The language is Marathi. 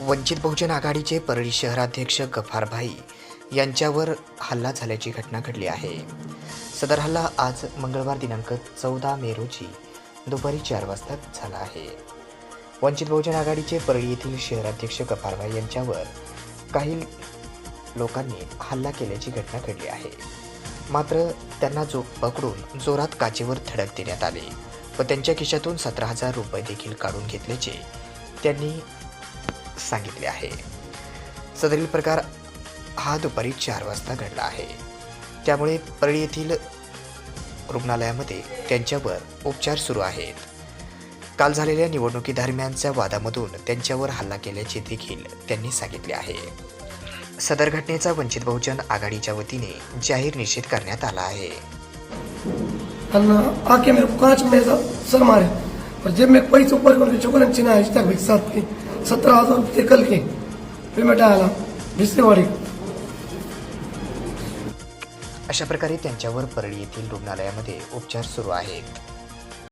वंचित बहुजन आघाडीचे परळी शहराध्यक्ष गफारभाई यांच्यावर हल्ला झाल्याची घटना घडली आहे. सदर हल्ला आज मंगळवार दिनांक चौदा मे रोजी दुपारी चार वाजता झाला आहे. वंचित बहुजन आघाडीचे परळी येथील शहराध्यक्ष गफारभाई यांच्यावर काही लोकांनी हल्ला केल्याची घटना घडली आहे. मात्र त्यांना जो पकडून जोरात काचेवर धडक देण्यात आले व त्यांच्या खिशातून सतरा हजार रुपये देखील काढून घेतल्याचे त्यांनी सांगितले आहे. सदरील प्रकार हा दुपारी चार वाजता घडला आहे. त्यामुळे परळी येथील रुग्णालयामध्ये त्यांच्यावर उपचार सुरू आहेत. काल झालेल्या निवडणुकीदरम्यानच्या वादामधून त्यांच्यावर हल्ला केल्याचे देखील त्यांनी सांगितले आहे. सदर घटनेचा वंचित बहुजन आघाडीच्या वतीने जाहीर निषेध करण्यात आला आहे. आके मेरे को कांच में सर मारे और जब पैसे ऊपर करके चुकन चिना है तक भाई सत्रह हजार ते कल के. फिर आला. डाला अशा प्रकारे त्यांच्यावर परळी येथील रुग्णालयामध्ये उपचार सुरू आहेत.